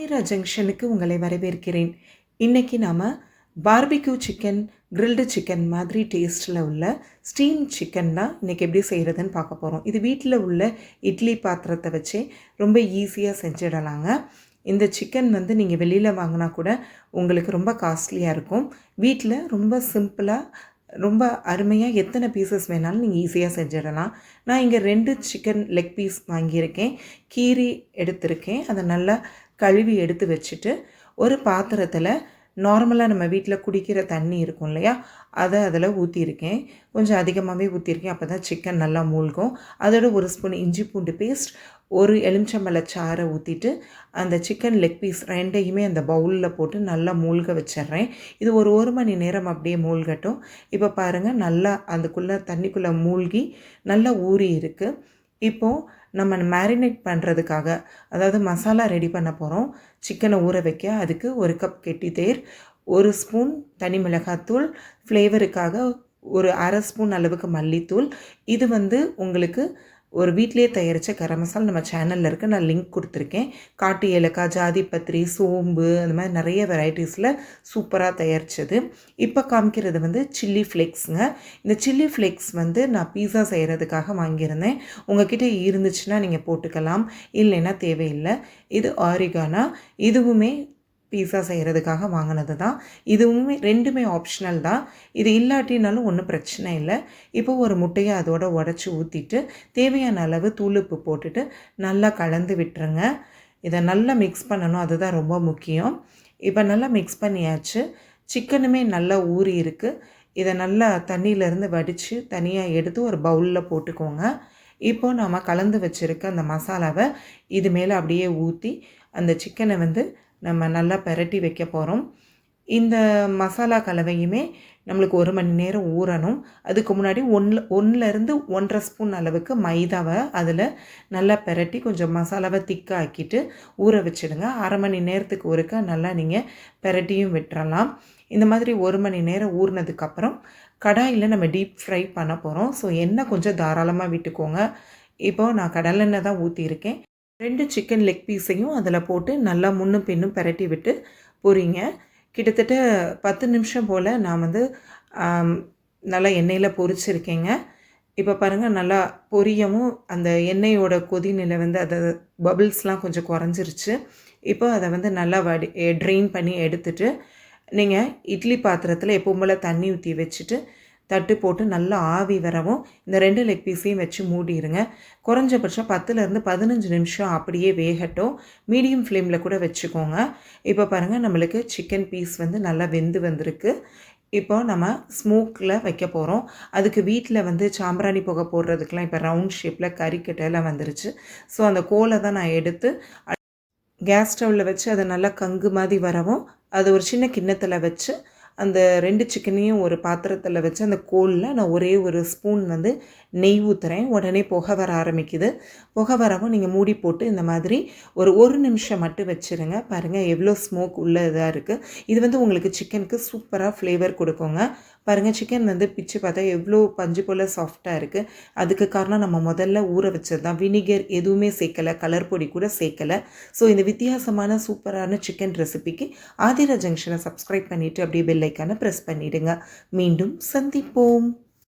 மீரா ஜங்ஷனுக்கு உங்களை வரவேற்கிறேன். இன்றைக்கி நாம் பார்பிக்யூ சிக்கன் கிரில்டு சிக்கன் மாதிரி டேஸ்ட்டில் உள்ள ஸ்டீம் சிக்கன் தான் இன்றைக்கி எப்படி செய்கிறதுன்னு பார்க்க போகிறோம் இது வீட்டில் உள்ள இட்லி பாத்திரத்தை வச்சே ரொம்ப ஈஸியாக செஞ்சிடலாங்க. இந்த சிக்கன் வந்து நீங்கள் வெளியில் வாங்கினா கூட உங்களுக்கு ரொம்ப காஸ்ட்லியாக இருக்கும். வீட்டில் ரொம்ப சிம்பிளாக ரொம்ப அருமையாக எத்தனை பீசஸ் வேணாலும் நீங்கள் ஈஸியாக செஞ்சிடலாம். நான் இங்கே ரெண்டு சிக்கன் லெக் பீஸ் வாங்கியிருக்கேன். கீரி எடுத்திருக்கேன். அதை நல்லா கழுவி எடுத்து வச்சுட்டு ஒரு பாத்திரத்தில் நார்மலாக நம்ம வீட்டில் குடிக்கிற தண்ணி இருக்கும் இல்லையா? அதை அதில் ஊற்றிருக்கேன் கொஞ்சம் அதிகமாகவே ஊற்றிருக்கேன் அப்போ தான் சிக்கன் நல்லா மூழ்கும். அதோட ஒரு ஸ்பூன் இஞ்சி பூண்டு பேஸ்ட் ஒரு எலுமிச்சம்பழ சாரை ஊற்றிட்டு அந்த சிக்கன் லெக் பீஸ் ரெண்டையுமே அந்த பவுலில் போட்டு நல்லா மூழ்க வச்சிட்றேன். இது ஒரு ஒரு மணி நேரம் அப்படியே மூழ்கட்டும். இப்போ பாருங்கள் நல்லா அதுக்குள்ளே தண்ணிக்குள்ளே மூழ்கி நல்லா ஊறி இருக்குது இப்போது நம்ம மேரினேட் பண்ணுறதுக்காக அதாவது மசாலா ரெடி பண்ண போகிறோம் சிக்கனை ஊற வைக்க அதுக்கு ஒரு கப் கெட்டி தேர் ஒரு ஸ்பூன் தனி மிளகாத்தூள் ஃப்ளேவருக்காக ஒரு அரை ஸ்பூன் அளவுக்கு மல்லித்தூள். இது வந்து உங்களுக்கு ஒரு வீட்டிலே தயாரித்த கரம் மசாலா நம்ம சேனலில் இருக்க. நான் லிங்க் கொடுத்துருக்கேன். காட்டு ஏலக்காய் ஜாதி பத்திரி சோம்பு அந்த மாதிரி நிறைய வெரைட்டிஸில் சூப்பராக தயாரித்தது இப்போ காமிக்கிறது வந்து சில்லி ஃப்ளேக்ஸுங்க இந்த சில்லி ஃப்ளேக்ஸ் வந்து நான் பீஸா செய்கிறதுக்காக வாங்கியிருந்தேன். உங்ககிட்ட இருந்துச்சுன்னா நீங்கள் போட்டுக்கலாம். இல்லைன்னா தேவையில்லை. இது ஆரிகானா இதுவுமே பீஸா செய்கிறதுக்காக வாங்கினது தான். இதுவுமே ரெண்டுமே ஆப்ஷனல் தான். இது இல்லாட்டினாலும் ஒன்றும் பிரச்சனை இல்லை. இப்போ ஒரு முட்டையை அதோட உடச்சி ஊற்றிட்டு தேவையான அளவு தூளுப்பு போட்டுட்டு நல்லா கலந்து விட்டுருங்க. இதை நல்லா மிக்ஸ் பண்ணணும். அதுதான் ரொம்ப முக்கியம். இப்போ நல்லா மிக்ஸ் பண்ணியாச்சு. சிக்கனுமே நல்லா ஊறி இருக்குது இதை நல்லா தண்ணியிலேருந்து வடித்து தனியாக எடுத்து ஒரு பவுலில் போட்டுக்கோங்க. இப்போது நாம் கலந்து வச்சுருக்க அந்த மசாலாவை இது மேலே அப்படியே ஊற்றி அந்த சிக்கனை வந்து நம்ம நல்லா பெரட்டி வைக்க போகிறோம் இந்த மசாலா கலவையுமே நம்மளுக்கு ஒரு மணி நேரம் ஊறணும். அதுக்கு முன்னாடி ஒன்று ஒன்றுலேருந்து ஒன்றரை ஸ்பூன் அளவுக்கு மைதாவை அதில் நல்லா பெரட்டி கொஞ்சம் மசாலாவை திக்காக்கிட்டு ஊற வச்சுடுங்க. அரை மணி நேரத்துக்கு ஒருக்க நல்லா நீங்கள் பெரட்டியும் விட்டுறலாம். இந்த மாதிரி ஒரு மணி நேரம் ஊறினதுக்கப்புறம் கடாயில் நம்ம டீப் ஃப்ரை பண்ண போகிறோம் ஸோ எண்ணெய் கொஞ்சம் தாராளமாக விட்டுக்கோங்க. இப்போது நான் கடலெண்ணெய் தான் ஊற்றியிருக்கேன் ரெண்டு சிக்கன் லெக் பீஸையும் அதில் போட்டு நல்லா முன்னும் பின்னும் பெரட்டி விட்டு பொரிங்க. கிட்டத்தட்ட பத்து நிமிஷம் போல் நான் வந்து நல்லா எண்ணெயில் பொரிச்சிருக்கேங்க. இப்போ பாருங்கள் நல்லா பொரியவும் அந்த எண்ணெயோட கொதிநிலை வந்து அதை பபிள்ஸ்லாம் கொஞ்சம் குறைஞ்சிருச்சு. இப்போ அதை வந்து நல்லா வடி ட்ரெயின் பண்ணி எடுத்துட்டு நீங்கள் இட்லி பாத்திரத்தில் எப்பவும் போல் தண்ணி ஊற்றி வச்சுட்டு தட்டு போட்டு நல்லா ஆவி வரவும் இந்த ரெண்டு லெக் பீஸையும் வச்சு மூடிடுங்க குறைஞ்சபட்சம் பத்துலேருந்து பதினஞ்சு நிமிஷம் அப்படியே வேகட்டும். மீடியம் ஃப்ளேமில் கூட வச்சுக்கோங்க. இப்போ பாருங்கள் நம்மளுக்கு சிக்கன் பீஸ் வந்து நல்லா வெந்து வந்திருக்கு. இப்போ நம்ம ஸ்மோக்கில் வைக்க போகிறோம் அதுக்கு வீட்டில் வந்து சாம்பிராணி புகை போடுறதுக்கெலாம் இப்போ ரவுண்ட் ஷேப்பில் கறிக்கட்டையெல்லாம் வந்துருச்சு. ஸோ அந்த கோலை தான் நான் எடுத்து கேஸ் ஸ்டவ்வில் வச்சு அதை நல்லா கங்கு மாதிரி வரவும் அது ஒரு சின்ன கிண்ணத்தில் வச்சு அந்த ரெண்டு சிக்கனையும் ஒரு பாத்திரத்தில் வச்சு அந்த கோலில் நான் ஒரே ஒரு ஸ்பூன் வந்து நெய் ஊற்றுறேன் உடனே புகை வர ஆரம்பிக்குது. புகை வரவும் நீங்கள் மூடி போட்டு இந்த மாதிரி ஒரு ஒரு நிமிஷம் மட்டும் வச்சுருங்க. பாருங்கள் எவ்வளோ ஸ்மோக் உள்ள இதாக இருக்குது இது வந்து உங்களுக்கு சிக்கனுக்கு சூப்பராக ஃப்ளேவர் கொடுக்குங்க. பாருங்கள் சிக்கன் வந்து பிச்சு பார்த்தா எவ்வளோ பஞ்சு போல் சாஃப்டாக இருக்குது அதுக்கு காரணம் நம்ம முதல்ல ஊற வச்சது தான் வினிகர் எதுவுமே சேர்க்கலை. கலர் பொடி கூட சேர்க்கலை. ஸோ இந்த வித்தியாசமான சூப்பரான சிக்கன் ரெசிபிக்கு ஆதிரா ஜங்ஷனை சப்ஸ்கிரைப் பண்ணிவிட்டு அப்படியே பெல்லைக்கான ப்ரெஸ் பண்ணிவிடுங்க மீண்டும் சந்திப்போம்.